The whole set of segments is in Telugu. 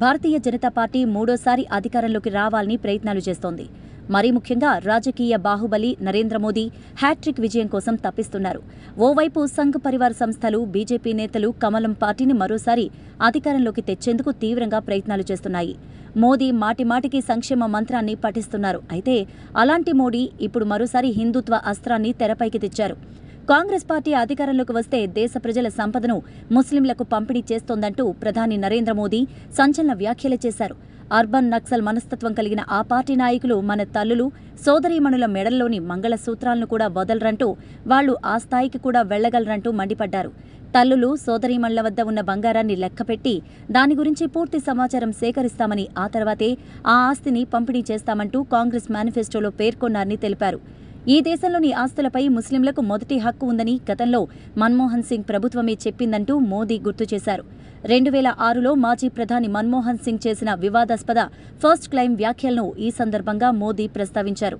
భారతీయ జనతా పార్టీ మూడోసారి అధికారంలోకి రావాలని ప్రయత్నాలు చేస్తోంది. మరీ ముఖ్యంగా రాజకీయ బాహుబలి నరేంద్ర మోదీ హ్యాట్రిక్ విజయం కోసం తప్పిస్తున్నారు. ఓవైపు సంఘ్ పరివార్ సంస్థలు బీజేపీ నేతలు కమలం పార్టీని మరోసారి అధికారంలోకి తెచ్చేందుకు తీవ్రంగా ప్రయత్నాలు చేస్తున్నాయి. మోదీ మాటిమాటికి సంక్షేమ మంత్రాన్ని పఠిస్తున్నారు. అయితే అలాంటి మోడీ ఇప్పుడు మరోసారి హిందుత్వ అస్త్రాన్ని తెరపైకి తెచ్చారు. కాంగ్రెస్ పార్టీ అధికారంలోకి వస్తే దేశ ప్రజల సంపదను ముస్లింలకు పంపిణీ చేస్తోందంటూ ప్రధాని నరేంద్ర మోదీ సంచలన వ్యాఖ్యలు చేశారు. అర్బన్ నక్సల్ మనస్తత్వం కలిగిన ఆ పార్టీ నాయకులు మన తల్లులు సోదరీమణుల మెడల్లోని మంగళసూత్రాలను కూడా వదలరంటూ వాళ్ళు ఆ స్థాయికి కూడా వెళ్ళగలరంటూ మండిపడ్డారు. తల్లులు సోదరీమణుల వద్ద ఉన్న బంగారాన్ని లెక్కపెట్టి దాని గురించి పూర్తి సమాచారం సేకరిస్తామని ఆ తర్వాతే ఆ ఆస్తిని పంపిణీ చేస్తామంటూ కాంగ్రెస్ మేనిఫెస్టోలో పేర్కొన్నారని తెలిపారు. ఈ దేశంలోని ఆస్తులపై ముస్లింలకు మొదటి హక్కు ఉందని గతంలో మన్మోహన్ సింగ్ ప్రభుత్వమే చెప్పిందంటూ మోదీ గుర్తు చేశారు. రెండు వేల ఆరులో మాజీ ప్రధాని మన్మోహన్ సింగ్ చేసిన వివాదాస్పద ఫస్ట్ క్లైమ్ వ్యాఖ్యలను ఈ సందర్భంగా మోదీ ప్రస్తావించారు.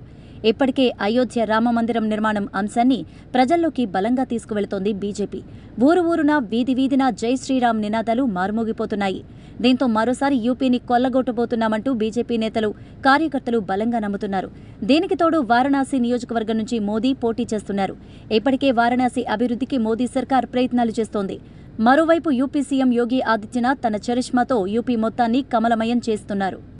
ఇప్పటికే అయోధ్య రామమందిరం నిర్మాణం అంశాన్ని ప్రజల్లోకి బలంగా తీసుకువెళుతోంది బీజేపీ. ఊరు ఊరున వీధి వీధిన జై శ్రీరామ్ నినాదాలు మారుమోగిపోతున్నాయి. దీంతో మరోసారి యూపీని కొల్లగొట్టబోతున్నామంటూ బీజేపీ నేతలు కార్యకర్తలు బలంగా నమ్ముతున్నారు. దీనికి తోడు వారణాసి నియోజకవర్గం నుంచి మోదీ పోటీ చేస్తున్నారు. ఇప్పటికే వారణాసి అభివృద్ధికి మోదీ సర్కార్ ప్రయత్నాలు చేస్తోంది. మరోవైపు యూపీ సీఎం యోగి ఆదిత్యనాథ్ తన చరిష్మాతో యూపీ మొత్తాన్ని కమలమయం చేస్తున్నారు.